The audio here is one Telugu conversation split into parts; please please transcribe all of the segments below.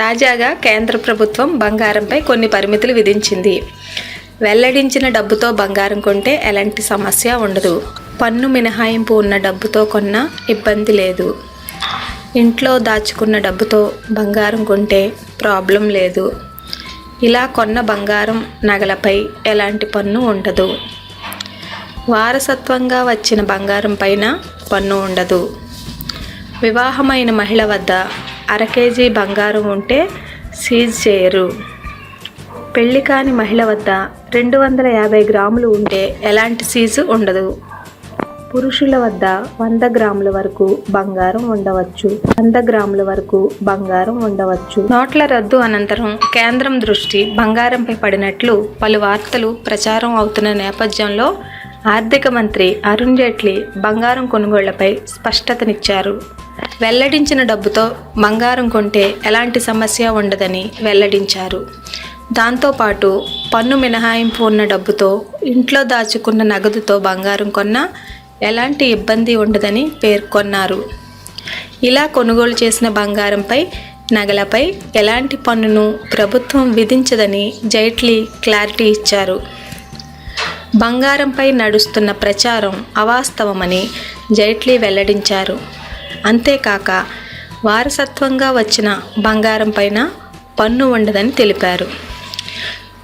తాజాగా కేంద్ర ప్రభుత్వం బంగారంపై కొన్ని పరిమితులు విధించింది. వెల్లడించిన డబ్బుతో బంగారం కొంటే ఎలాంటి సమస్య ఉండదు. పన్ను మినహాయింపు ఉన్న డబ్బుతో కొన్న ఇబ్బంది లేదు. ఇంట్లో దాచుకున్న డబ్బుతో బంగారం కొంటే ప్రాబ్లం లేదు. ఇలా కొన్న బంగారం నగలపై ఎలాంటి పన్ను ఉండదు. వారసత్వంగా వచ్చిన బంగారం పైన పన్ను ఉండదు. వివాహమైన మహిళ వద్ద అర కేజీ బంగారం ఉంటే సీజ్ చేయరు. పెళ్ళి కాని మహిళ వద్ద రెండు వందల యాభై గ్రాములు ఉంటే ఎలాంటి సీజు ఉండదు. పురుషుల వద్ద వంద గ్రాముల వరకు బంగారం ఉండవచ్చు. వంద గ్రాముల వరకు బంగారం ఉండవచ్చు. నోట్ల రద్దు అనంతరం కేంద్రం దృష్టి బంగారంపై పడినట్లు పలు వార్తలు ప్రచారం అవుతున్న నేపథ్యంలో ఆర్థిక మంత్రి అరుణ్ జైట్లీ బంగారం కొనుగోళ్ళపై స్పష్టతనిచ్చారు. వెల్లడించిన డబ్బుతో బంగారం కొంటే ఎలాంటి సమస్య ఉండదని వెల్లడించారు. దాంతోపాటు పన్ను మినహాయింపు ఉన్న డబ్బుతో ఇంట్లో దాచుకున్న నగదుతో బంగారం కొన్నా ఎలాంటి ఇబ్బంది ఉండదని పేర్కొన్నారు. ఇలా కొనుగోలు చేసిన బంగారంపై నగలపై ఎలాంటి పన్నును ప్రభుత్వం విధించదని జైట్లీ క్లారిటీ ఇచ్చారు. బంగారంపై నడుస్తున్న ప్రచారం అవాస్తవమని జైట్లీ వెల్లడించారు. అంతేకాక వారసత్వంగా వచ్చిన బంగారం పైన పన్ను ఉండదని తెలిపారు.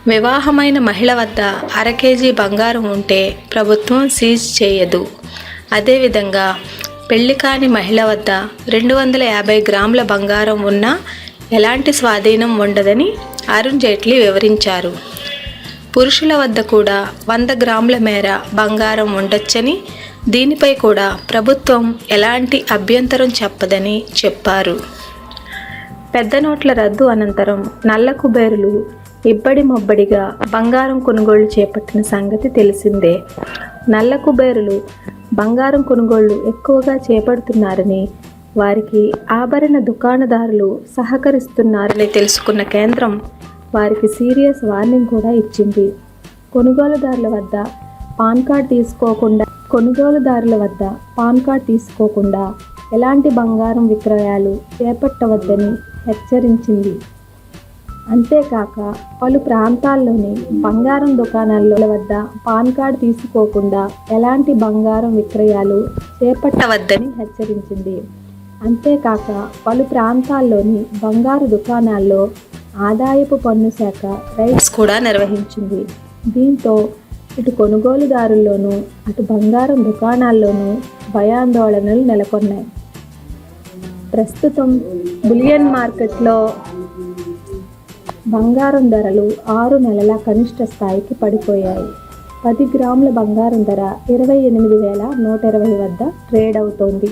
వివాహమైన మహిళ వద్ద అర కేజీ బంగారం ఉంటే ప్రభుత్వం సీజ్ చేయదు. అదేవిధంగా పెళ్ళి కాని మహిళ వద్ద రెండు వందల యాభై గ్రాముల బంగారం ఉన్నా ఎలాంటి స్వాధీనం ఉండదని అరుణ్ జైట్లీ వివరించారు. పురుషుల వద్ద కూడా వంద గ్రాముల మేర బంగారం ఉండొచ్చని దీనిపై కూడా ప్రభుత్వం ఎలాంటి అభ్యంతరం చెప్పదని చెప్పారు. పెద్ద నోట్ల రద్దు అనంతరం నల్ల కుబేరులు ఇబ్బడి మొబ్బడిగా బంగారం కొనుగోళ్ళు చేపట్టిన సంగతి తెలిసిందే. నల్ల కుబేరులు బంగారం కొనుగోళ్ళు ఎక్కువగా చేపడుతున్నారని వారికి ఆభరణ దుకాణదారులు సహకరిస్తున్నారని తెలుసుకున్న కేంద్రం వారికి సీరియస్ వార్నింగ్ కూడా ఇచ్చింది. కొనుగోలుదారుల వద్ద పాన్ కార్డ్ తీసుకోకుండా కొనుగోలుదారుల వద్ద పాన్ కార్డ్ తీసుకోకుండా ఎలాంటి బంగారం విక్రయాలు చేపట్టవద్దని హెచ్చరించింది. అంతేకాక పలు ప్రాంతాల్లోని బంగారం దుకాణాల వద్ద పాన్ కార్డ్ తీసుకోకుండా ఎలాంటి బంగారం విక్రయాలు చేపట్టవద్దని హెచ్చరించింది. అంతేకాక పలు ప్రాంతాల్లోని బంగారు దుకాణాల్లో ఆదాయపు పన్ను శాఖ రైట్స్ కూడా నిర్వహించింది. దీంతో ఇటు కొనుగోలుదారుల్లోనూ అటు బంగారం దుకాణాల్లోనూ భయాందోళనలు నెలకొన్నాయి. ప్రస్తుతం బులియన్ మార్కెట్లో బంగారం ధరలు ఆరు నెలల కనిష్ట స్థాయికి పడిపోయాయి. పది గ్రాముల బంగారం ధర ఇరవై ఎనిమిది వేల నూట ఇరవై వద్ద ట్రేడ్ అవుతోంది.